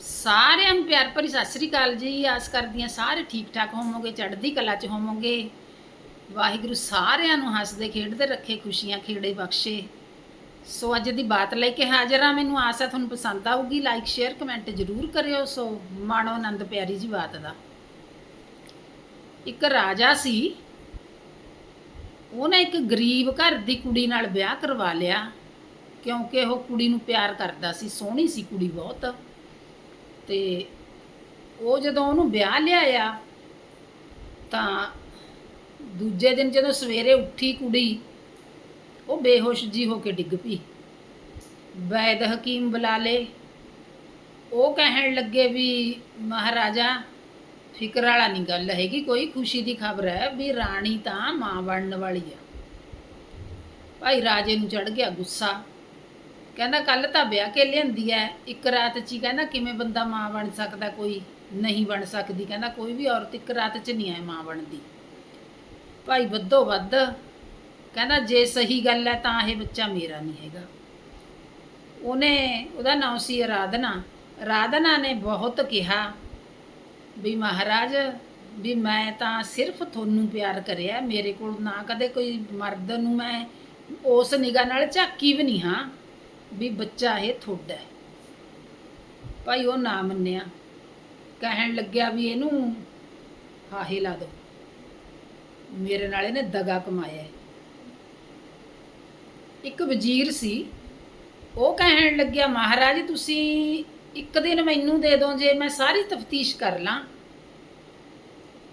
ਸਾਰਿਆਂ ਨੂੰ ਪਿਆਰ ਭਰੀ ਸਤਿ ਸ੍ਰੀ ਅਕਾਲ ਜੀ। ਆਸ ਕਰਦੀ ਹਾਂ ਸਾਰੇ ਠੀਕ ਠਾਕ ਹੋਵੋਗੇ, ਚੜ੍ਹਦੀ ਕਲਾ 'ਚ ਹੋਵੋਗੇ। ਵਾਹਿਗੁਰੂ ਸਾਰਿਆਂ ਨੂੰ ਹੱਸਦੇ, ਖੇਡਦੇ ਰੱਖੇ, ਖੁਸ਼ੀਆਂ ਖੇੜੇ ਬਖਸ਼ੇ। ਸੋ ਅੱਜ ਦੀ ਬਾਤ ਲੈ ਕੇ ਹਾਜ਼ਰ ਆ ਮੈਨੂੰ ਆਸ ਹੈ ਤੁਹਾਨੂੰ ਪਸੰਦ ਆਊਗੀ। ਲਾਈਕ ਸ਼ੇਅਰ ਕਮੈਂਟ ਜ਼ਰੂਰ ਕਰਿਓ। ਸੋ ਮਾਣੋ ਆਨੰਦ ਪਿਆਰੀ ਜੀ ਬਾਤ ਦਾ। ਇੱਕ ਰਾਜਾ ਸੀ। ਉਹਨੇ ਇੱਕ ਗਰੀਬ ਘਰ ਦੀ ਕੁੜੀ ਨਾਲ ਵਿਆਹ ਕਰਵਾ ਲਿਆ। ਕਿਉਂਕਿ ਉਹ ਕੁੜੀ ਨੂੰ ਪਿਆਰ ਕਰਦਾ ਸੀ, ਸੋਹਣੀ ਸੀ ਕੁੜੀ ਬਹੁਤ। ਤੇ ਉਹ ਜਦੋਂ ਉਹਨੂੰ ਵਿਆਹ ਲਿਆਇਆ, ਤਾਂ ਦੂਜੇ ਦਿਨ ਜਦੋਂ ਸਵੇਰੇ ਉੱਠੀ ਕੁੜੀ, ਉਹ ਬੇਹੋਸ਼ ਜੀ ਹੋ ਕੇ ਡਿੱਗ ਪਈ। ਵੈਦ ਹਕੀਮ ਬੁਲਾ ਲੇ ਉਹ ਕਹਿਣ ਲੱਗੇ ਵੀ, ਮਹਾਰਾਜਾ, ਫਿਕਰ ਵਾਲਾ ਨਹੀਂ ਗੱਲ ਹੈਗੀ, ਕੋਈ ਖੁਸ਼ੀ ਦੀ ਖਬਰ ਹੈ ਵੀ ਰਾਣੀ ਤਾਂ ਮਾਂ ਬਣਨ ਵਾਲੀ ਆ। ਭਾਈ ਰਾਜੇ ਨੂੰ ਚੜ ਗਿਆ ਗੁੱਸਾ। ਕਹਿੰਦਾ ਕੱਲ ਤਾਂ ਵਿਆਹ ਕੇ ਲਿਆਂਦੀ ਐ, ਇੱਕ ਰਾਤ 'ਚ ਹੀ ਕਹਿੰਦਾ ਕਿਵੇਂ ਬੰਦਾ ਮਾਂ ਬਣ ਸਕਦਾ, ਕੋਈ ਨਹੀਂ ਬਣ ਸਕਦੀ, ਕਹਿੰਦਾ ਕੋਈ ਵੀ ਔਰਤ ਇੱਕ ਰਾਤ 'ਚ ਨਹੀਂ ਐ ਮਾਂ ਬਣਦੀ। ਭਾਈ ਵੱਧੋ ਵੱਧ, ਕਹਿੰਦਾ ਜੇ ਸਹੀ ਗੱਲ ਹੈ ਤਾਂ ਇਹ ਬੱਚਾ ਮੇਰਾ ਨਹੀਂ ਹੈਗਾ। ਉਹਨੇ, ਉਹਦਾ ਨਾਮ ਸੀ ਆਰਾਧਨਾ ਰਾਧਨਾ ਨੇ ਬਹੁਤ ਕਿਹਾ ਵੀ ਮਹਾਰਾਜ, ਵੀ ਮੈਂ ਤਾਂ ਸਿਰਫ ਤੁਹਾਨੂੰ ਪਿਆਰ ਕਰਿਆ, ਮੇਰੇ ਕੋਲ ਨਾ ਕਦੇ ਕੋਈ ਮਰਦ ਨੂੰ ਮੈਂ ਉਸ ਨਿਗਾਹ ਨਾਲ ਝਾਕੀ ਵੀ ਨਹੀਂ ਹਾਂ। ਵੀ ਬੱਚਾ ਇਹ ਤੁਹਾਡਾ ਭਾਈ ਉਹ ਨਾ ਮੰਨਿਆ। ਕਹਿਣ ਲੱਗਿਆ ਵੀ ਇਹਨੂੰ ਹਾਹੇ ਲਾ ਦੋ। ਮੇਰੇ ਨਾਲ ਇਹਨੇ ਦਗਾ ਕਮਾਇਆ ਇੱਕ ਵਜ਼ੀਰ ਸੀ। ਉਹ ਕਹਿਣ ਲੱਗਿਆ, ਮਹਾਰਾਜ, ਤੁਸੀਂ ਇੱਕ ਦਿਨ ਮੈਨੂੰ ਦੇ ਦਿਓ ਜੇ ਮੈਂ ਸਾਰੀ ਤਫਤੀਸ਼ ਕਰ ਲਾਂ।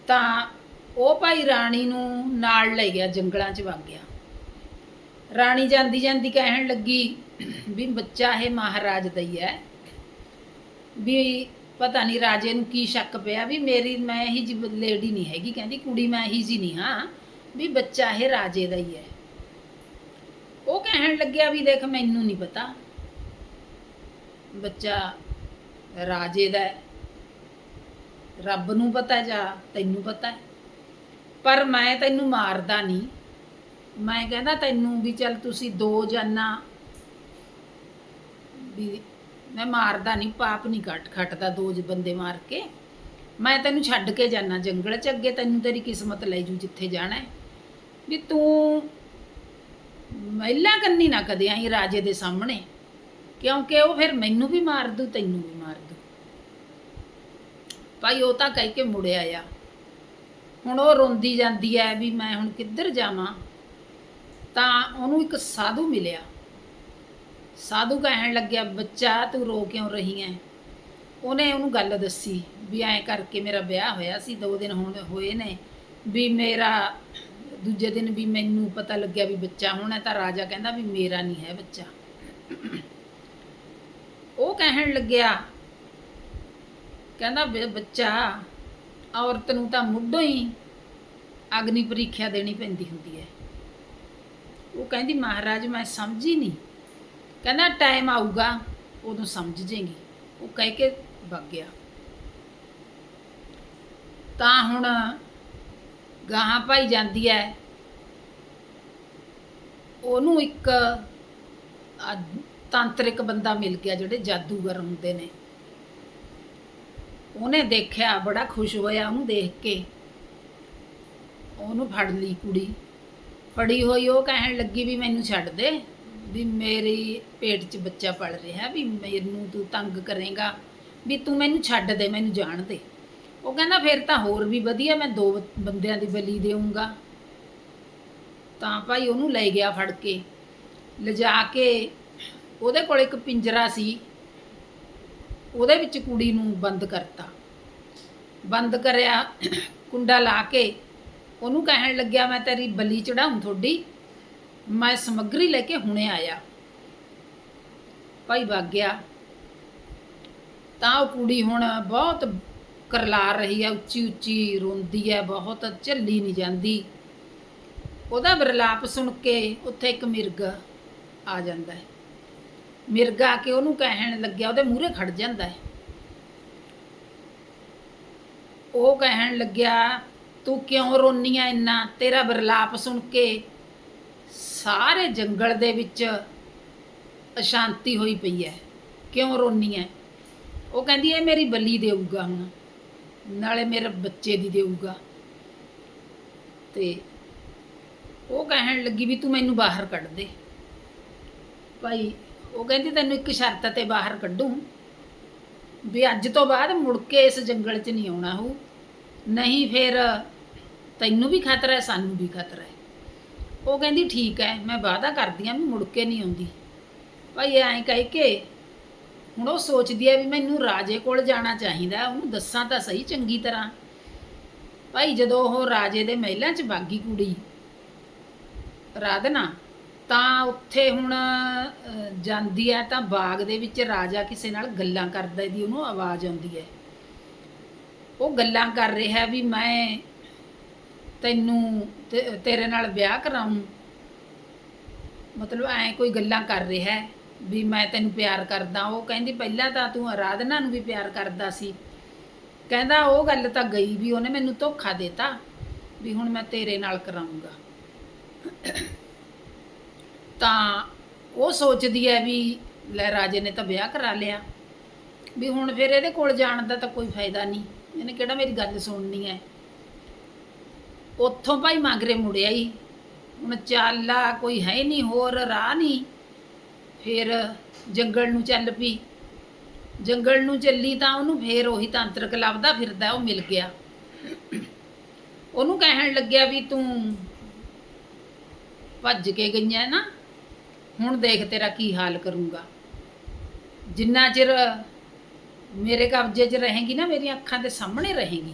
ਤਾਂ ਉਹ ਭਾਈ ਰਾਣੀ ਨੂੰ ਨਾਲ ਲੈ ਗਿਆ, ਜੰਗਲਾਂ 'ਚ ਵਗ ਗਿਆ। ਰਾਣੀ ਜਾਂਦੀ ਜਾਂਦੀ ਕਹਿਣ ਲੱਗੀ ਵੀ ਬੱਚਾ ਇਹ ਮਹਾਰਾਜ ਦਾ ਹੀ ਹੈ। ਵੀ ਪਤਾ ਨਹੀਂ ਰਾਜੇ ਨੂੰ ਕੀ ਸ਼ੱਕ ਪਿਆ ਵੀ ਮੇਰੀ ਮੈਂ ਹੀ ਜੀ ਲੇਡੀ ਨਹੀਂ ਹੈਗੀ, ਕਹਿੰਦੀ ਕੁੜੀ ਮੈਂ ਹੀ ਜੀ ਨਹੀਂ ਹਾਂ, ਵੀ ਬੱਚਾ ਇਹ ਰਾਜੇ ਦਾ ਹੀ ਹੈ। ਉਹ ਕਹਿਣ ਲੱਗਿਆ ਵੀ ਦੇਖ ਮੈਨੂੰ ਨਹੀਂ ਪਤਾ ਬੱਚਾ ਰਾਜੇ ਦਾ ਰੱਬ ਨੂੰ ਪਤਾ ਜਾਂ ਤੈਨੂੰ ਪਤਾ ਪਰ ਮੈਂ ਤੈਨੂੰ ਮਾਰਦਾ ਨਹੀਂ। ਮੈਂ ਕਹਿੰਦਾ ਤੈਨੂੰ ਵੀ ਚੱਲ ਤੁਸੀਂ ਦੋ ਜਾਨਾਂ। ਵੀ ਮੈਂ ਮਾਰਦਾ ਨਹੀਂ ਪਾਪ ਨਹੀਂ ਕੱਟ ਖੱਟਦਾ ਦੋ ਜ ਬੰਦੇ ਮਾਰ ਕੇ। ਮੈਂ ਤੈਨੂੰ ਛੱਡ ਕੇ ਜਾਣਾ ਜੰਗਲ 'ਚ ਅੱਗੇ ਤੈਨੂੰ ਤੇਰੀ ਕਿਸਮਤ ਲੈ ਜੂ ਜਿੱਥੇ ਜਾਣਾ। ਵੀ ਤੂੰ ਮਹਿਲਾ ਕੰਨੀ ਨਾ ਕਦੇ ਆਈ ਰਾਜੇ ਦੇ ਸਾਹਮਣੇ, ਕਿਉਂਕਿ ਉਹ ਫਿਰ ਮੈਨੂੰ ਵੀ ਮਾਰ ਦੂ, ਤੈਨੂੰ ਵੀ ਮਾਰ ਦੂ। ਭਾਈ, ਉਹ ਤਾਂ ਕਹਿ ਕੇ ਮੁੜਿਆ ਆ। ਹੁਣ ਉਹ ਰੋਂਦੀ ਜਾਂਦੀ ਐ ਵੀ ਮੈਂ ਹੁਣ ਕਿੱਧਰ ਜਾਵਾਂ? ਤਾਂ ਉਹਨੂੰ ਇੱਕ ਸਾਧੂ ਮਿਲਿਆ। ਸਾਧੂ ਕਹਿਣ ਲੱਗਿਆ, ਬੱਚਾ, ਤੂੰ ਰੋ ਕਿਉਂ ਰਹੀ ਹੈ ਉਹਨੇ ਉਹਨੂੰ ਗੱਲ ਦੱਸੀ ਵੀ ਐਂ ਕਰਕੇ ਮੇਰਾ ਵਿਆਹ ਹੋਇਆ ਸੀ, ਦੋ ਦਿਨ ਹੁਣ ਹੋਏ ਨੇ, ਵੀ ਮੇਰਾ, ਦੂਜੇ ਦਿਨ ਵੀ ਮੈਨੂੰ ਪਤਾ ਲੱਗਿਆ ਵੀ ਬੱਚਾ ਹੋਣਾ ਤਾਂ ਰਾਜਾ ਕਹਿੰਦਾ ਵੀ ਮੇਰਾ ਨਹੀਂ ਹੈ ਬੱਚਾ। ਉਹ ਕਹਿਣ ਲੱਗਿਆ, ਕਹਿੰਦਾ ਵੀ ਬੱਚਾ, ਔਰਤ ਨੂੰ ਤਾਂ ਮੁੱਢੋਂ ਹੀ ਅਗਨੀ ਪ੍ਰੀਖਿਆ ਦੇਣੀ ਪੈਂਦੀ ਹੁੰਦੀ ਹੈ ਉਹ ਕਹਿੰਦੀ, ਮਹਾਰਾਜ, ਮੈਂ ਸਮਝੀ ਨਹੀਂ। ਕਹਿੰਦਾ, ਟਾਈਮ ਆਊਗਾ, ਉਦੋਂ ਸਮਝ ਜੇਗੀ। ਉਹ ਕਹਿ ਕੇ ਵਗ ਗਿਆ। ਤਾਂ ਹੁਣ ਗਾਹਾਂ ਭਾਈ ਜਾਂਦੀ ਹੈ ਉਹਨੂੰ ਇੱਕ ਤਾਂਤਰਿਕ ਬੰਦਾ ਮਿਲ ਗਿਆ, ਜਿਹੜੇ ਜਾਦੂਗਰ ਹੁੰਦੇ ਨੇ। ਉਹਨੇ ਦੇਖਿਆ, ਬੜਾ ਖੁਸ਼ ਹੋਇਆ ਉਹਨੂੰ ਦੇਖ ਕੇ। ਉਹਨੂੰ ਫੜ ਲਈ ਕੁੜੀ। ਫੜੀ ਹੋਈ, ਉਹ ਕਹਿਣ ਲੱਗੀ ਵੀ ਮੈਨੂੰ ਛੱਡ ਦੇ, ਵੀ ਮੇਰੀ ਪੇਟ 'ਚ ਬੱਚਾ ਪਲ ਰਿਹਾ ਵੀ ਮੈਨੂੰ ਤੂੰ ਤੰਗ ਕਰੇਗਾ, ਵੀ ਤੂੰ ਮੈਨੂੰ ਛੱਡ ਦੇ, ਮੈਨੂੰ ਜਾਣ ਦੇ। ਉਹ ਕਹਿੰਦਾ ਫਿਰ ਤਾਂ ਹੋਰ ਵੀ ਵਧੀਆ, ਮੈਂ ਦੋ ਬੰਦਿਆਂ ਦੀ ਬਲੀ ਦੇਵਾਂਗਾ ਤਾਂ ਭਾਈ ਉਹਨੂੰ ਲੈ ਗਿਆ ਫੜ ਕੇ, ਲਿਜਾ ਕੇ, ਉਹਦੇ ਕੋਲ ਇੱਕ ਪਿੰਜਰਾ ਸੀ, ਉਹਦੇ ਵਿੱਚ ਕੁੜੀ ਨੂੰ ਬੰਦ ਕਰਤਾ। ਬੰਦ ਕਰਿਆ, ਕੁੰਡਾ ਲਾ ਕੇ ਉਹਨੂੰ ਕਹਿਣ ਲੱਗਿਆ, ਮੈਂ ਤੇਰੀ ਬਲੀ ਚੜਾਉਂ ਤੁਹਾਡੀ ਮੈਂ ਸਮੱਗਰੀ ਲੈ ਕੇ ਹੁਣੇ ਆਇਆ। ਭਾਈ ਵਗ ਗਿਆ। ਤਾਂ ਉਹ ਕੁੜੀ ਹੁਣ ਬਹੁਤ ਕਰਲਾ ਰਹੀ ਹੈ ਉੱਚੀ ਉੱਚੀ ਰੋਂਦੀ ਹੈ, ਬਹੁਤ ਝੱਲੀ ਨਹੀਂ ਜਾਂਦੀ। ਉਹਦਾ ਵਿਰਲਾਪ ਸੁਣ ਕੇ ਉੱਥੇ ਇੱਕ ਮਿਰਗ ਆ ਜਾਂਦਾ ਹੈ। ਮਿਰਗ ਆ ਕੇ ਉਹਨੂੰ ਕਹਿਣ ਲੱਗਿਆ, ਉਹਦੇ ਮੂਹਰੇ ਖੜ ਜਾਂਦਾ ਹੈ। ਉਹ ਕਹਿਣ ਲੱਗਿਆ ਤੂੰ ਕਿਉਂ ਰੋਨੀ ਆ ਇੰਨਾ? ਤੇਰਾ ਬਰਲਾਪ ਸੁਣ ਕੇ ਸਾਰੇ ਜੰਗਲ ਦੇ ਵਿੱਚ ਅਸ਼ਾਂਤੀ ਹੋਈ ਪਈ ਹੈ ਕਿਉਂ ਰੋਨੀ ਹੈ ਉਹ ਕਹਿੰਦੀ ਇਹ ਮੇਰੀ ਬੱਲੀ ਦੇਊਗਾ ਹੁਣ। ਨਾਲੇ ਮੇਰੇ ਬੱਚੇ ਦੀ ਦੇਊਗਾ। ਤੇ ਉਹ ਕਹਿਣ ਲੱਗੀ ਵੀ ਤੂੰ ਮੈਨੂੰ ਬਾਹਰ ਕੱਢ ਦੇ। ਭਾਈ, ਉਹ ਕਹਿੰਦੀ ਤੈਨੂੰ ਇੱਕ ਸ਼ਰਤ ਤੇ ਬਾਹਰ ਕੱਢੂ ਵੀ ਅੱਜ ਤੋਂ ਬਾਅਦ ਮੁੜ ਕੇ ਇਸ ਜੰਗਲ 'ਚ ਨਹੀਂ ਆਉਣਾ ਹੋ। ਨਹੀਂ ਫਿਰ ਤੈਨੂੰ ਵੀ ਖਤਰਾ ਹੈ, ਸਾਨੂੰ ਵੀ ਖਤਰਾ ਹੈ। ਉਹ ਕਹਿੰਦੀ, ਠੀਕ ਹੈ, ਮੈਂ ਵਾਅਦਾ ਕਰਦੀ ਆਂ ਵੀ ਮੁੜ ਕੇ ਨਹੀਂ ਆਉਂਦੀ। ਭਾਈ ਐਂ ਕਹਿ ਕੇ ਹੁਣ ਉਹ ਸੋਚਦੀ ਹੈ ਵੀ ਮੈਨੂੰ ਰਾਜੇ ਕੋਲ ਜਾਣਾ ਚਾਹੀਦਾ, ਉਹਨੂੰ ਦੱਸਾਂ ਤਾਂ ਸਹੀ ਚੰਗੀ ਤਰ੍ਹਾਂ। ਭਾਈ ਜਦੋਂ ਉਹ ਰਾਜੇ ਦੇ ਮਹਿਲਾਂ 'ਚ ਬਾਗੀ ਕੁੜੀ, ਰਾਧਨਾ, ਤਾਂ ਉੱਥੇ ਹੁਣ ਜਾਂਦੀ ਹੈ ਤਾਂ ਬਾਗ ਦੇ ਵਿੱਚ ਰਾਜਾ ਕਿਸੇ ਨਾਲ ਗੱਲਾਂ ਕਰਦਾ ਦੀ ਉਹਨੂੰ ਆਵਾਜ਼ ਆਉਂਦੀ ਹੈ। ਉਹ ਗੱਲਾਂ ਕਰ ਰਿਹਾ ਵੀ ਮੈਂ ਤੈਨੂੰ ਤੇ- ਤੇਰੇ ਨਾਲ ਵਿਆਹ ਕਰਾਉਂ। ਮਤਲਬ ਐ ਕੋਈ ਗੱਲਾਂ ਕਰ ਰਿਹਾ ਹੈ ਵੀ ਮੈਂ ਤੈਨੂੰ ਪਿਆਰ ਕਰਦਾ, ਉਹ ਕਹਿੰਦੀ ਪਹਿਲਾਂ ਤਾਂ ਤੂੰ ਆਰਾਧਨਾ ਨੂੰ ਵੀ ਪਿਆਰ ਕਰਦਾ ਸੀ। ਕਹਿੰਦਾ ਉਹ ਗੱਲ ਤਾਂ ਗਈ ਵੀ ਉਹਨੇ ਮੈਨੂੰ ਧੋਖਾ ਦਿੱਤਾ ਵੀ ਹੁਣ ਮੈਂ ਤੇਰੇ ਨਾਲ ਕਰਾਉਂਗਾ ਤਾਂ ਉਹ ਸੋਚਦੀ ਹੈ ਵੀ ਲੈ ਰਾਜੇ ਨੇ ਤਾਂ ਵਿਆਹ ਕਰਾ ਲਿਆ। ਵੀ ਹੁਣ ਫਿਰ ਇਹਦੇ ਕੋਲ ਜਾਣ ਦਾ ਤਾਂ ਕੋਈ ਫਾਇਦਾ ਨਹੀਂ। ਇਹਨੇ ਕਿਹੜਾ ਮੇਰੀ ਗੱਲ ਸੁਣਨੀ ਹੈ? ਉੱਥੋਂ ਭਾਈ ਮਾਗਰੇ ਮੁੜਿਆ ਹੀ ਹੁਣ ਚਾਲਾ ਕੋਈ ਹੈ ਨਹੀਂ, ਹੋਰ ਰਾਹ ਨਹੀਂ। ਫਿਰ ਜੰਗਲ ਨੂੰ ਚੱਲ ਪਈ। ਜੰਗਲ ਨੂੰ ਚੱਲੀ ਤਾਂ ਉਹਨੂੰ ਫੇਰ ਉਹੀ ਤਾਂਤਰਿਕ ਲੱਭਦਾ ਫਿਰਦਾ, ਉਹ ਮਿਲ ਗਿਆ। ਉਹਨੂੰ ਕਹਿਣ ਲੱਗਿਆ ਵੀ ਤੂੰ ਭੱਜ ਕੇ ਗਈਆਂ ਨਾ, ਹੁਣ ਦੇਖ ਤੇਰਾ ਕੀ ਹਾਲ ਕਰੂੰਗਾ। ਜਿੰਨਾ ਚਿਰ ਮੇਰੇ ਕਬਜ਼ੇ 'ਚ ਰਹੇਗੀ ਨਾ, ਮੇਰੀਆਂ ਅੱਖਾਂ ਦੇ ਸਾਹਮਣੇ ਰਹੇਗੀ।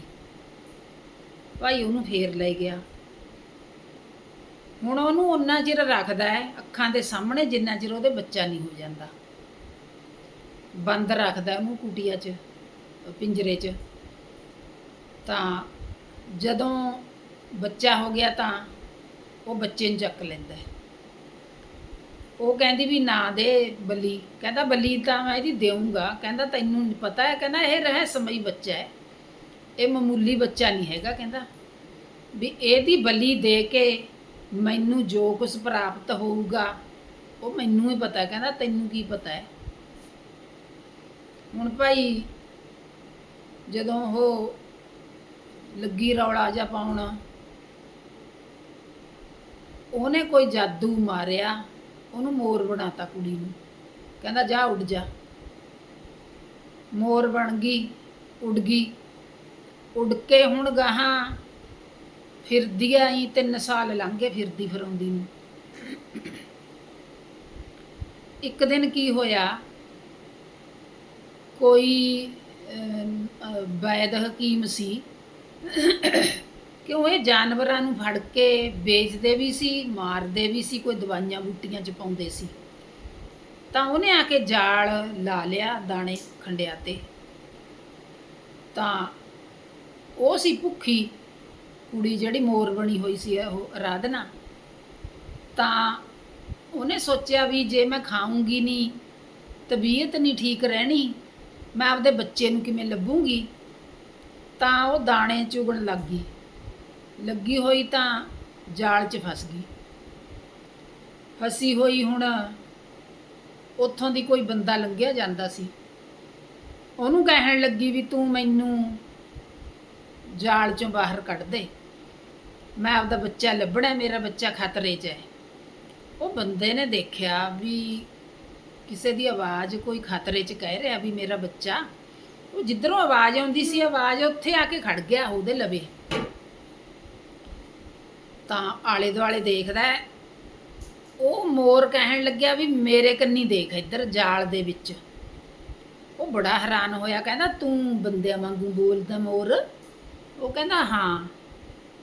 ਭਾਈ ਉਹਨੂੰ ਫੇਰ ਲੈ ਗਿਆ। ਹੁਣ ਉਹਨੂੰ ਉਨਾ ਚਿਰ ਰੱਖਦਾ ਹੈ, ਅੱਖਾਂ ਦੇ ਸਾਹਮਣੇ ਜਿੰਨਾ ਚਿਰ ਉਹਦੇ ਬੱਚਾ ਨਹੀਂ ਹੋ ਜਾਂਦਾ। ਬੰਦ ਰੱਖਦਾ ਉਹਨੂੰ ਕੁਟੀਆ 'ਚ, ਪਿੰਜਰੇ 'ਚ। ਤਾਂ ਜਦੋਂ ਬੱਚਾ ਹੋ ਗਿਆ ਤਾਂ ਉਹ ਬੱਚੇ ਨੂੰ ਚੱਕ ਲੈਂਦਾ ਉਹ ਕਹਿੰਦੀ ਵੀ ਨਾ ਦੇ ਬੱਲੀ। ਕਹਿੰਦਾ ਬੱਲੀ ਤਾਂ ਮੈਂ ਇਹਦੀ ਦੇਊਂਗਾ। ਕਹਿੰਦਾ ਤੈਨੂੰ ਪਤਾ ਹੈ। ਕਹਿੰਦਾ ਇਹ ਰਹੱਸਮਈ ਬੱਚਾ ਹੈ। ਇਹ ਮਾਮੂਲੀ ਬੱਚਾ ਨਹੀਂ ਹੈਗਾ, ਕਹਿੰਦਾ, ਵੀ ਇਹਦੀ ਬਲੀ ਦੇ ਕੇ ਮੈਨੂੰ ਜੋ ਕੁਝ ਪ੍ਰਾਪਤ ਹੋਊਗਾ, ਉਹ ਮੈਨੂੰ ਹੀ ਪਤਾ ਕਹਿੰਦਾ, ਤੈਨੂੰ ਕੀ ਪਤਾ ਹੈ? ਹੁਣ ਭਾਈ, ਜਦੋਂ ਉਹ ਲੱਗੀ ਰੌਲਾ ਜਿਹਾ ਪਾਉਣਾ, ਉਹਨੇ ਕੋਈ ਜਾਦੂ ਮਾਰਿਆ, ਉਹਨੂੰ ਮੋਰ ਬਣਾਤਾ ਕੁੜੀ ਨੂੰ। ਕਹਿੰਦਾ, ਜਾ ਉੱਡ ਜਾ। ਮੋਰ ਬਣ ਗਈ, ਉੱਡ ਗਈ। ਉੱਡ ਕੇ ਹੁਣ ਗਾਹਾਂ ਫਿਰਦੀ ਆਈ ਤਿੰਨ ਸਾਲ ਲੰਘ ਗਏ ਫਿਰਦੀ ਫਿਰਾਉਂਦੀ ਨੂੰ। ਇੱਕ ਦਿਨ ਕੀ ਹੋਇਆ? ਕੋਈ ਅਮ, ਵੈਦ ਹਕੀਮ ਸੀ। ਕਿਉਂ ਇਹ ਜਾਨਵਰਾਂ ਨੂੰ ਫੜ ਕੇ ਵੇਚਦੇ ਵੀ ਸੀ ਮਾਰਦੇ ਵੀ ਸੀ ਕੋਈ ਦਵਾਈਆਂ ਬੂਟੀਆਂ ਚ ਪਾਉਂਦੇ ਸੀ। ਤਾਂ ਉਹਨੇ ਆ ਕੇ ਜਾਲ ਲਾ ਲਿਆ ਦਾਣੇ ਖੰਡਿਆ ਤੇ। ਤਾਂ ਉਹ ਸੀ ਭੁੱਖੀ ਕੁੜੀ ਜਿਹੜੀ ਮੋਰ ਬਣੀ ਹੋਈ ਸੀ ਉਹ ਆਰਾਧਨਾ ਤਾਂ ਉਹਨੇ ਸੋਚਿਆ ਵੀ ਜੇ ਮੈਂ ਖਾਊਂਗੀ ਨਹੀਂ, ਤਬੀਅਤ ਨਹੀਂ ਠੀਕ ਰਹਿਣੀ, ਮੈਂ ਆਪਦੇ ਬੱਚੇ ਨੂੰ ਕਿਵੇਂ ਲੱਭੂੰਗੀ? ਤਾਂ ਉਹ ਦਾਣੇ ਚੁਗਣ ਲੱਗ ਗਈ। ਲੱਗੀ ਹੋਈ ਤਾਂ ਜਾਲ 'ਚ ਫਸ ਗਈ। ਫਸੀ ਹੋਈ ਹੁਣ ਉੱਥੋਂ ਦੀ ਕੋਈ ਬੰਦਾ ਲੰਘਿਆ ਜਾਂਦਾ ਸੀ। ਉਹਨੂੰ ਕਹਿਣ ਲੱਗੀ ਵੀ ਤੂੰ ਮੈਨੂੰ ਜਾਲ 'ਚੋਂ ਬਾਹਰ ਕੱਢ ਦੇ ਮੈਂ ਆਪਦਾ ਬੱਚਾ ਲੱਭਣਾ, ਮੇਰਾ ਬੱਚਾ ਖਤਰੇ 'ਚ ਹੈ। ਉਹ ਬੰਦੇ ਨੇ ਦੇਖਿਆ ਵੀ ਕਿਸੇ ਦੀ ਆਵਾਜ਼ ਕੋਈ ਖਤਰੇ 'ਚ ਕਹਿ ਰਿਹਾ ਵੀ ਮੇਰਾ ਬੱਚਾ, ਉਹ ਜਿੱਧਰੋਂ ਆਵਾਜ਼ ਆਉਂਦੀ ਸੀ, ਆਵਾਜ਼ ਉੱਥੇ ਆ ਕੇ ਖੜ ਗਿਆ ਉਹਦੇ ਲਵੇ। ਤਾਂ ਆਲੇ ਦੁਆਲੇ ਦੇਖਦਾ ਉਹ ਮੋਰ ਕਹਿਣ ਲੱਗਿਆ ਵੀ ਮੇਰੇ ਕੰਨੀ ਦੇਖ ਇੱਧਰ ਜਾਲ ਦੇ ਵਿੱਚ। ਉਹ ਬੜਾ ਹੈਰਾਨ ਹੋਇਆ, ਕਹਿੰਦਾ, ਤੂੰ ਬੰਦਿਆਂ ਵਾਂਗੂ ਬੋਲਦਾ ਮੋਰ? ਉਹ ਕਹਿੰਦਾ, ਹਾਂ,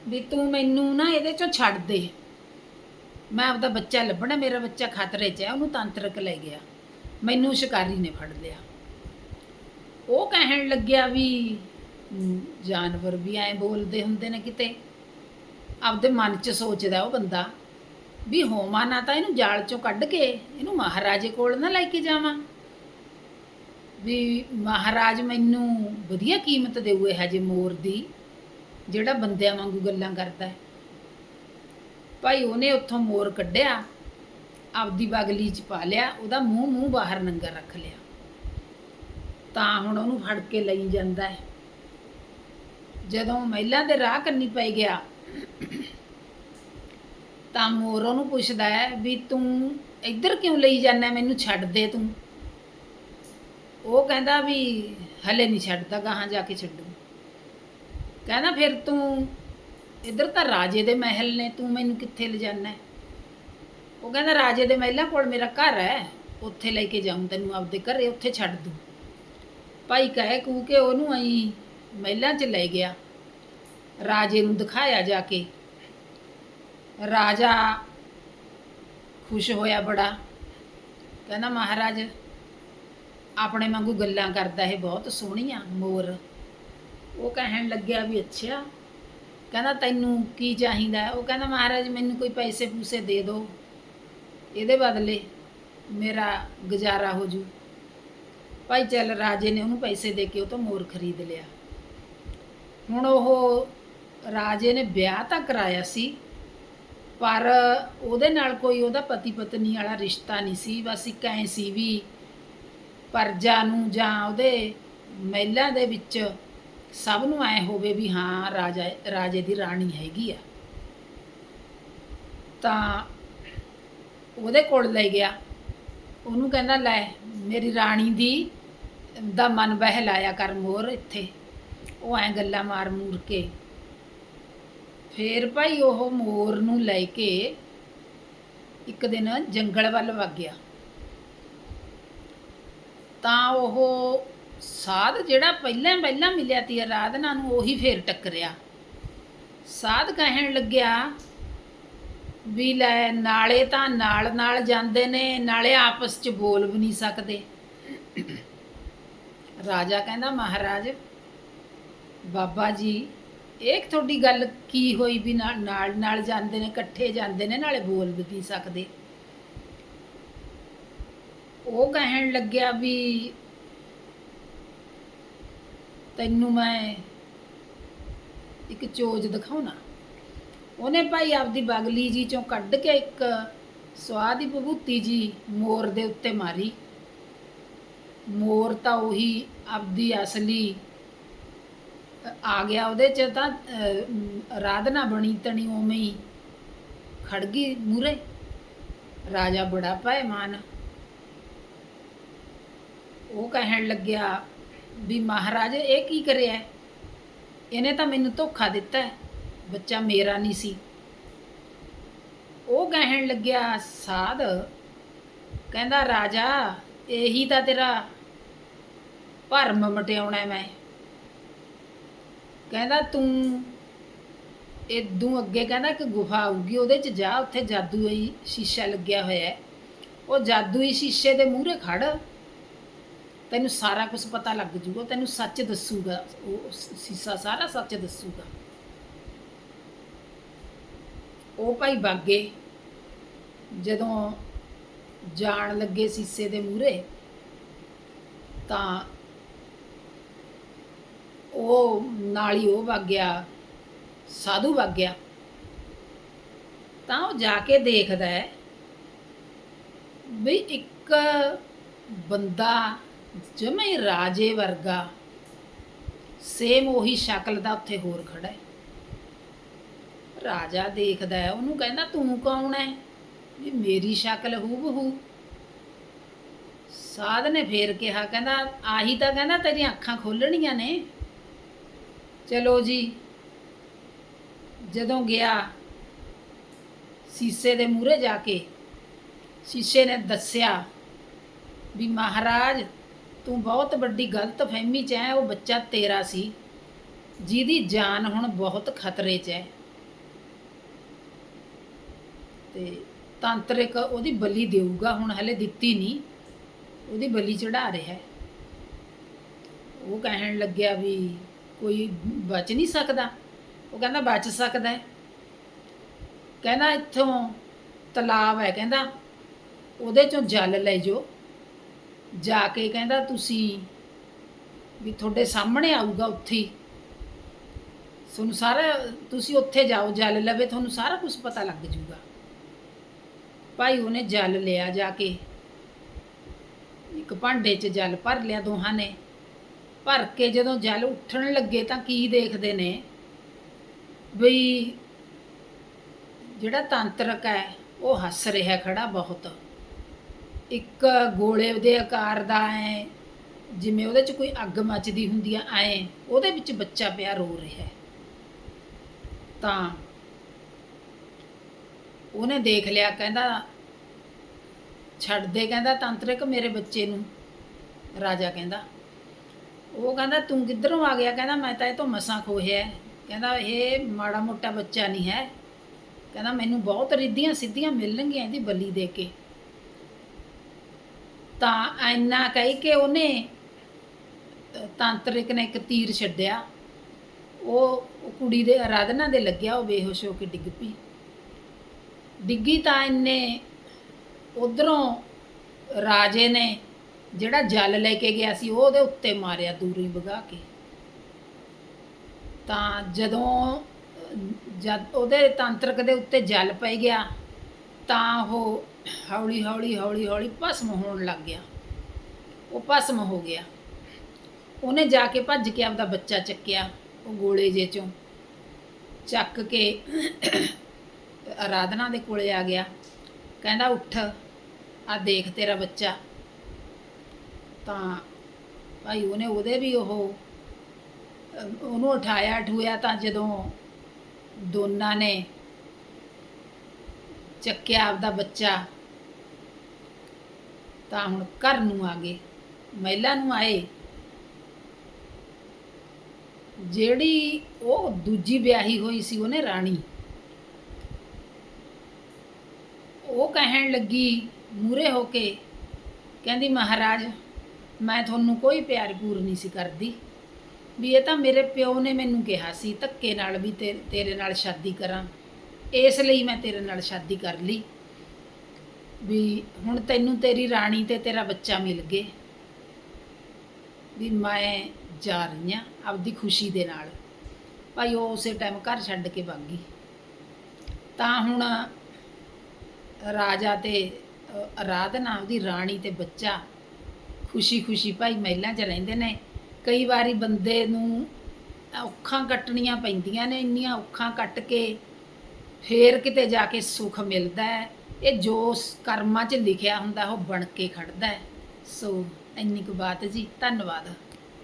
ਵੀ ਤੂੰ ਮੈਨੂੰ ਨਾ ਇਹਦੇ ਚੋਂ ਛੱਡ ਦੇ। ਮੈਂ ਆਪਦਾ ਬੱਚਾ ਲੱਭਣਾ, ਮੇਰਾ ਬੱਚਾ ਖਤਰੇ 'ਚ ਹੈ, ਉਹਨੂੰ ਤੰਤਰਕ ਲੈ ਗਿਆ। ਮੈਨੂੰ ਸ਼ਿਕਾਰੀ ਨੇ ਫੜ ਲਿਆ। ਉਹ ਕਹਿਣ ਲੱਗਿਆ ਵੀ ਜਾਨਵਰ ਵੀ ਐਂ ਬੋਲਦੇ ਹੁੰਦੇ ਨੇ ਕਿਤੇ। ਆਪਦੇ ਮਨ 'ਚ ਸੋਚਦਾ ਉਹ ਬੰਦਾ ਵੀ ਹੋਮਾ ਨਾ ਤਾਂ ਇਹਨੂੰ ਜਾਲ 'ਚੋਂ ਕੱਢ ਕੇ ਇਹਨੂੰ ਮਹਾਰਾਜੇ ਕੋਲ ਨਾ ਲੈ ਕੇ ਜਾਵਾਂ। ਵੀ ਮਹਾਰਾਜ ਮੈਨੂੰ ਵਧੀਆ ਕੀਮਤ ਦੇਊ ਇਹ ਹਜੇ ਮੋਰ ਦੀ। ਜਿਹੜਾ ਬੰਦਿਆਂ ਵਾਂਗੂ ਗੱਲਾਂ ਕਰਦਾ ਹੈ। ਭਾਈ ਉਹਨੇ ਉੱਥੋਂ ਮੋਰ ਕੱਢਿਆ, ਆਪਦੀ ਬਗਲੀ 'ਚ ਪਾ ਲਿਆ, ਉਹਦਾ ਮੂੰਹ ਮੂੰਹ ਬਾਹਰ ਨੰਗਾ ਰੱਖ ਲਿਆ। ਤਾਂ ਹੁਣ ਉਹਨੂੰ ਫੜ ਕੇ ਲਈ ਜਾਂਦਾ ਹੈ। ਜਦੋਂ ਮਹਿਲਾ ਦੇ ਰਾਹ ਕੰਨੀ ਪੈ ਗਿਆ, ਤਾਂ ਮੋਰ ਉਹਨੂੰ ਪੁੱਛਦਾ ਹੈ ਵੀ ਤੂੰ ਇੱਧਰ ਕਿਉਂ ਲਈ ਜਾਂਦਾ ਮੈਨੂੰ ਛੱਡ ਦੇ ਤੂੰ। ਉਹ ਕਹਿੰਦਾ ਵੀ ਹਲੇ ਨਹੀਂ ਛੱਡਦਾ, ਗਾਹਾਂ ਜਾ ਕੇ ਛੱਡੂ। ਕਹਿੰਦਾ ਫਿਰ ਤੂੰ ਇੱਧਰ ਤਾਂ ਰਾਜੇ ਦੇ ਮਹਿਲ ਨੇ, ਤੂੰ ਮੈਨੂੰ ਕਿੱਥੇ ਲਿਜਾਣਾ ਉਹ ਕਹਿੰਦਾ ਰਾਜੇ ਦੇ ਮਹਿਲਾਂ ਕੋਲ ਮੇਰਾ ਘਰ ਹੈ, ਉੱਥੇ ਲੈ ਕੇ ਜਾਊਂ ਤੈਨੂੰ ਆਪਦੇ ਘਰੇ, ਉੱਥੇ ਛੱਡ ਦੂੰ। ਭਾਈ ਕਹੇ ਕੂ ਕਿ ਉਹਨੂੰ ਅਈ ਮਹਿਲਾਂ 'ਚ ਲੈ ਗਿਆ। ਰਾਜੇ ਨੂੰ ਦਿਖਾਇਆ ਜਾ ਕੇ। ਰਾਜਾ ਖੁਸ਼ ਹੋਇਆ ਬੜਾ। ਕਹਿੰਦਾ ਮਹਾਰਾਜ, ਆਪਣੇ ਵਾਂਗੂ ਗੱਲਾਂ ਕਰਦਾ ਇਹ ਬਹੁਤ ਸੋਹਣੀਆਂ, ਮੋਰ। ਉਹ ਕਹਿਣ ਲੱਗਿਆ ਵੀ ਅੱਛਾ। ਕਹਿੰਦਾ ਤੈਨੂੰ ਕੀ ਚਾਹੀਦਾ? ਉਹ ਕਹਿੰਦਾ ਮਹਾਰਾਜ ਮੈਨੂੰ ਕੋਈ ਪੈਸੇ ਪੂਸੇ ਦੇ ਦਿਓ ਇਹਦੇ ਬਦਲੇ ਮੇਰਾ ਗੁਜ਼ਾਰਾ ਹੋ ਜੂ। ਭਾਈ ਚੱਲ ਰਾਜੇ ਨੇ ਉਹਨੂੰ ਪੈਸੇ ਦੇ ਕੇ ਉਹ ਤੋਂ ਮੋਰ ਖਰੀਦ ਲਿਆ। ਹੁਣ ਉਹ ਰਾਜੇ ਨੇ ਵਿਆਹ ਤਾਂ ਕਰਾਇਆ ਸੀ, ਪਰ ਉਹਦੇ ਨਾਲ ਕੋਈ ਉਹਦਾ ਪਤੀ ਪਤਨੀ ਵਾਲਾ ਰਿਸ਼ਤਾ ਨਹੀਂ ਸੀ। ਬਸ ਇੱਕ ਐ ਸੀ ਵੀ ਪਰਜਾ ਨੂੰ ਜਾਂ ਉਹਦੇ ਮਹਿਲਾਂ ਦੇ ਵਿੱਚ ਸਭ ਨੂੰ ਐ ਹੋਵੇ ਵੀ ਹਾਂ, ਰਾਜਾ, ਰਾਜੇ ਦੀ ਰਾਣੀ ਹੈਗੀ ਆ। ਤਾਂ ਉਹਦੇ ਕੋਲ ਲੈ ਗਿਆ। ਉਹਨੂੰ ਕਹਿੰਦਾ, ਲੈ, ਮੇਰੀ ਰਾਣੀ ਦੀ ਦਾ ਮਨ ਬਹਿਲਾਇਆ ਕਰ ਮੋਰ ਇੱਥੇ। ਉਹ ਐ ਗੱਲਾਂ ਮਾਰ ਮੂਰ ਕੇ। ਫੇਰ ਭਾਈ ਉਹ ਮੋਰ ਨੂੰ ਲੈ ਕੇ ਇੱਕ ਦਿਨ ਜੰਗਲ ਵੱਲ ਵਗ ਗਿਆ। ਤਾਂ ਉਹ ਸਾਧ ਜਿਹੜਾ ਪਹਿਲਾਂ ਪਹਿਲਾਂ ਮਿਲਿਆ ਤੀ ਆਰਾਧਨਾ ਨੂੰ, ਉਹੀ ਫੇਰ ਟੱਕਰਿਆ। ਸਾਧ ਕਹਿਣ ਲੱਗਿਆ ਵੀ ਲੈ ਨਾਲੇ ਤਾਂ ਨਾਲ ਨਾਲ ਜਾਂਦੇ ਨੇ, ਨਾਲੇ ਆਪਸ ਚ ਬੋਲ ਵੀ ਨਹੀਂ ਸਕਦੇ। ਰਾਜਾ ਕਹਿੰਦਾ, ਮਹਾਰਾਜ, ਬਾਬਾ ਜੀ ਇਹ ਤੁਹਾਡੀ ਗੱਲ ਕੀ ਹੋਈ ਵੀ ਨਾਲ ਨਾਲ ਨਾਲ ਜਾਂਦੇ ਨੇ, ਇਕੱਠੇ ਜਾਂਦੇ ਨੇ, ਨਾਲੇ ਬੋਲ ਵੀ ਨਹੀਂ ਸਕਦੇ? ਉਹ ਕਹਿਣ ਲੱਗਿਆ ਵੀ ਤੈਨੂੰ ਮੈਂ ਇੱਕ ਚੋਜ ਦਿਖਾਉਣਾ। ਉਹਨੇ ਭਾਈ ਆਪਦੀ ਬਗਲੀ ਜੀ ਚੋਂ ਕੱਢ ਕੇ ਇੱਕ ਸਵਾਦ ਦੀ ਵਿਭੂਤੀ ਜੀ ਮੋਰ ਦੇ ਉੱਤੇ ਮਾਰੀ। ਮੋਰ ਤਾਂ ਉਹੀ ਆਪਦੀ ਅਸਲੀ ਆ ਗਿਆ ਉਹਦੇ ਚ ਤਾਂ ਅ, ਰਾਧਨਾ ਬਣੀ ਤਣੀ ਉਵੇਂ ਹੀ ਖੜ ਗਈ ਮੂਰੇ ਰਾਜਾ ਬੜਾ ਭੈਮਾਨ ਉਹ ਕਹਿਣ ਲੱਗਿਆ ਵੀ ਮਹਾਰਾਜ, ਇਹ ਕੀ ਕਰਿਆ ਇਹਨੇ ਤਾਂ ਮੈਨੂੰ ਧੋਖਾ ਦਿੱਤਾ ਬੱਚਾ ਮੇਰਾ ਨਹੀਂ ਸੀ। ਉਹ ਕਹਿਣ ਲੱਗਿਆ, ਸਾਧ, ਕਹਿੰਦਾ, ਰਾਜਾ, ਇਹੀ ਤਾਂ ਤੇਰਾ ਭਰਮ ਮਟਿਆਉਣਾ ਮੈਂ। ਕਹਿੰਦਾ, ਤੂੰ ਇਦੋਂ ਅੱਗੇ ਕਹਿੰਦਾ ਇੱਕ ਗੁਫਾ ਆਊਗੀ, ਉਹਦੇ ਚ ਜਾ, ਉੱਥੇ ਜਾਦੂਈ ਸ਼ੀਸ਼ਾ ਲੱਗਿਆ ਹੋਇਆ ਉਹ ਜਾਦੂਈ ਸ਼ੀਸ਼ੇ ਦੇ ਮੂਹਰੇ ਖੜ। ਤੈਨੂੰ ਸਾਰਾ ਕੁਝ ਪਤਾ ਲੱਗ ਜੂਗਾ, ਤੈਨੂੰ ਸੱਚ ਦੱਸੂਗਾ, ਉਹ ਸੀਸਾ ਸਾਰਾ ਸੱਚ ਦੱਸੂਗਾ। ਉਹ ਭਾਈ ਬਾਗੇ, ਜਦੋਂ ਜਾਣ ਲੱਗੇ ਸੀਸੇ ਦੇ ਮੂਹਰੇ, ਤਾਂ ਉਹ ਨਾਲੀ ਉਹ ਵਗ ਗਿਆ ਸਾਧੂ ਵਗ ਗਿਆ ਤਾਂ ਉਹ ਜਾ ਕੇ ਦੇਖਦਾ ਹੈ ਵੀ ਇੱਕ ਬੰਦਾ ਜਮੇ ਹੀ ਰਾਜੇ ਵਰਗਾ। ਸੇਮ ਉਹੀ ਸ਼ਕਲ ਦਾ ਉੱਥੇ ਹੋਰ ਖੜਾ ਹੈ। ਰਾਜਾ ਦੇਖਦਾ ਹੈ, ਉਹਨੂੰ ਕਹਿੰਦਾ, ਤੂੰ ਕੌਣ ਹੈ? ਵੀ ਮੇਰੀ ਸ਼ਕਲ ਹੂਬਹੂ। ਸਾਧ ਨੇ ਫੇਰ ਕਿਹਾ, ਕਹਿੰਦਾ, ਆਹੀ ਤਾਂ ਕਹਿੰਦਾ, ਤੇਰੀਆਂ ਅੱਖਾਂ ਖੋਲਣੀਆਂ ਨੇ। ਚਲੋ ਜੀ। ਜਦੋਂ ਗਿਆ ਸੀਸੇ ਦੇ ਮੂਹਰੇ ਜਾ ਕੇ, ਸ਼ੀਸ਼ੇ ਨੇ ਦੱਸਿਆ ਵੀ ਮਹਾਰਾਜ ਤੂੰ ਬਹੁਤ ਵੱਡੀ ਗਲਤ ਫਹਿਮੀ ਚ ਹੈ ਉਹ ਬੱਚਾ ਤੇਰਾ ਸੀ। ਜਿਹਦੀ ਜਾਨ ਹੁਣ ਬਹੁਤ ਖਤਰੇ 'ਚ ਹੈ ਤੇ ਤਾਂਤਰਿਕ ਉਹਦੀ ਬਲੀ ਦੇਊਗਾ, ਹੁਣ ਹਲੇ ਦਿੱਤੀ ਨਹੀਂ। ਉਹਦੀ ਬਲੀ ਚੜਾ ਰਿਹਾ। ਹੈ ਉਹ ਕਹਿਣ ਲੱਗਿਆ ਵੀ ਕੋਈ ਬਚ ਨਹੀਂ ਸਕਦਾ। ਉਹ ਕਹਿੰਦਾ ਬਚ ਸਕਦਾ। ਕਹਿੰਦਾ ਇੱਥੋਂ ਤਲਾਬ ਹੈ, ਕਹਿੰਦਾ ਉਹਦੇ ਚੋਂ ਜਲ ਲੈ ਜੋ ਜਾ ਕੇ ਕਹਿੰਦਾ ਤੁਸੀਂ ਵੀ ਤੁਹਾਡੇ ਸਾਹਮਣੇ ਆਊਗਾ ਉੱਥੇ ਤੁਹਾਨੂੰ ਸਾਰਾ, ਤੁਸੀਂ ਉੱਥੇ ਜਾਓ, ਜਲ ਲਵੇ, ਤੁਹਾਨੂੰ ਸਾਰਾ ਕੁਝ ਪਤਾ ਲੱਗ ਜੂਗਾ। ਭਾਈ ਉਹਨੇ ਜਲ ਲਿਆ ਜਾ ਕੇ। ਇੱਕ ਭਾਂਡੇ 'ਚ ਜਲ ਭਰ ਲਿਆ ਦੋਹਾਂ ਨੇ। ਭਰ ਕੇ ਜਦੋਂ ਜਲ ਉੱਠਣ ਲੱਗੇ ਤਾਂ ਕੀ ਦੇਖਦੇ ਨੇ? ਬਈ ਜਿਹੜਾ ਤਾਂਤਰਕ ਹੈ, ਉਹ ਹੱਸ ਰਿਹਾ ਖੜਾ ਬਹੁਤ। ਇੱਕ ਗੋਲੇ ਦੇ ਆਕਾਰ ਦਾ ਹੈ ਜਿਵੇਂ ਉਹਦੇ 'ਚ ਕੋਈ ਅੱਗ ਮੱਚਦੀ ਹੁੰਦੀ ਆ ਐ, ਉਹਦੇ ਵਿੱਚ ਬੱਚਾ ਪਿਆ ਰੋ ਰਿਹਾ ਤਾਂ ਉਹਨੇ ਦੇਖ ਲਿਆ, ਕਹਿੰਦਾ ਛੱਡ ਦੇ ਕਹਿੰਦਾ, ਤੰਤਰਿਕ ਮੇਰੇ ਬੱਚੇ ਨੂੰ। ਰਾਜਾ ਕਹਿੰਦਾ, ਉਹ ਕਹਿੰਦਾ, ਤੂੰ ਕਿੱਧਰੋਂ ਆ ਗਿਆ? ਕਹਿੰਦਾ, ਮੈਂ ਤਾਂ ਇਹ ਤੋਂ ਮਸਾਂ ਖੋਹਿਆ ਕਹਿੰਦਾ, ਇਹ ਮਾੜਾ ਮੋਟਾ ਬੱਚਾ ਨਹੀਂ ਹੈ। ਕਹਿੰਦਾ, ਮੈਨੂੰ ਬਹੁਤ ਰਿੱਧੀਆਂ ਸਿੱਧੀਆਂ ਮਿਲਣਗੀਆਂ ਇਹਦੀ ਬਲੀ ਦੇ ਕੇ। ਤਾਂ ਇੰਨਾ ਕਹਿ ਕੇ ਉਹਨੇ ਤਾਂਤਰਿਕ ਨੇ ਇੱਕ ਤੀਰ ਛੱਡਿਆ। ਉਹ ਕੁੜੀ ਦੇ ਆਰਾਧਨਾ ਦੇ ਲੱਗਿਆ ਉਹ ਬੇਹੋਸ਼ ਹੋ ਕੇ ਡਿੱਗ ਪਈ। ਡਿੱਗੀ ਤਾਂ ਇਹਨੇ ਉਧਰੋਂ ਰਾਜੇ ਨੇ ਜਿਹੜਾ ਜਲ ਲੈ ਕੇ ਗਿਆ ਸੀ ਉਹ ਉਹਦੇ ਉੱਤੇ ਮਾਰਿਆ ਦੂਰੀ ਵਗਾ ਕੇ। ਤਾਂ ਜਦੋਂ ਅਹ, ਜਦ ਉਹਦੇ ਤਾਂਤਰਿਕ ਦੇ ਉੱਤੇ ਜਲ ਪੈ ਗਿਆ ਤਾਂ ਉਹ ਹੌਲੀ ਹੌਲੀ ਹੌਲੀ ਹੌਲੀ ਭਸਮ ਹੋਣ ਲੱਗ ਗਿਆ। ਉਹ ਭਸਮ ਹੋ ਗਿਆ। ਉਹਨੇ ਜਾ ਕੇ ਭੱਜ ਕੇ ਆਪਦਾ ਬੱਚਾ ਚੱਕਿਆ ਉਹ ਗੋਲੇ ਜੇ ਚੋਂ। ਚੱਕ ਕੇ ਆਰਾਧਨਾ ਦੇ ਕੋਲੇ ਆ ਗਿਆ। ਕਹਿੰਦਾ, ਉੱਠ ਆ ਦੇਖ ਤੇਰਾ ਬੱਚਾ। ਤਾਂ ਭਾਈ ਉਹਨੇ ਉਹਦੇ ਵੀ ਉਹ, ਉਹਨੂੰ ਉਠਾਇਆ ਠੂਇਆ ਤਾਂ ਜਦੋਂ ਦੋਨਾਂ ਨੇ ਚੱਕਿਆ ਆਪਦਾ ਬੱਚਾ। ਤਾਂ ਹੁਣ ਘਰ ਨੂੰ ਆ ਗਏ। ਮਹਿਲਾ ਨੂੰ ਆਏ। ਜਿਹੜੀ ਉਹ ਦੂਜੀ ਵਿਆਹੀ ਹੋਈ ਸੀ ਉਹਨੇ ਰਾਣੀ। ਉਹ ਕਹਿਣ ਲੱਗੀ ਮੂਰੇ ਹੋ ਕੇ, ਕਹਿੰਦੀ, ਮਹਾਰਾਜ, ਮੈਂ ਤੁਹਾਨੂੰ ਕੋਈ ਪਿਆਰ ਪੂਰ ਨਹੀਂ ਸੀ ਕਰਦੀ। ਵੀ ਇਹ ਤਾਂ ਮੇਰੇ ਪਿਓ ਨੇ ਮੈਨੂੰ ਕਿਹਾ ਸੀ, ਧੱਕੇ ਨਾਲ ਵੀ ਤੇਰੇ ਨਾਲ ਸ਼ਾਦੀ ਕਰਾਂ। ਇਸ ਲਈ ਮੈਂ ਤੇਰੇ ਨਾਲ ਸ਼ਾਦੀ ਕਰ ਲਈ। ਵੀ ਹੁਣ ਤੈਨੂੰ ਤੇਰੀ ਰਾਣੀ ਤੇ ਤੇਰਾ ਬੱਚਾ ਮਿਲ ਗਏ। ਵੀ ਮੈਂ ਜਾ ਰਹੀ ਹਾਂ ਆਪਦੀ ਖੁਸ਼ੀ ਦੇ ਨਾਲ। ਭਾਈ ਉਹ ਉਸੇ ਟਾਈਮ ਘਰ ਛੱਡ ਕੇ ਭੱਗ ਗਈ। ਤਾਂ ਹੁਣ ਰਾਜਾ ਤੇ ਅ, ਆਰਾਧਨਾ ਉਹਦੀ ਰਾਣੀ ਤੇ ਬੱਚਾ ਖੁਸ਼ੀ ਖੁਸ਼ੀ ਭਾਈ ਮਹਿਲਾਂ 'ਚ ਰਹਿੰਦੇ ਨੇ। ਕਈ ਵਾਰੀ ਬੰਦੇ ਨੂੰ ਔਖਾਂ ਕੱਟਣੀਆਂ ਪੈਂਦੀਆਂ ਨੇ ਇੰਨੀਆਂ ਔਖਾਂ ਕੱਟ ਕੇ ਫੇਰ ਕਿਤੇ ਜਾ ਕੇ ਸੁੱਖ ਮਿਲਦਾ ਹੈ। ਇਹ ਜੋ ਕਰਮਾਂ 'ਚ ਲਿਖਿਆ ਹੁੰਦਾ, ਉਹ ਬਣ ਕੇ ਖੜਦਾ ਹੈ। ਸੋ, ਇੰਨੀ ਕੁ ਬਾਤ ਜੀ। ਧੰਨਵਾਦ।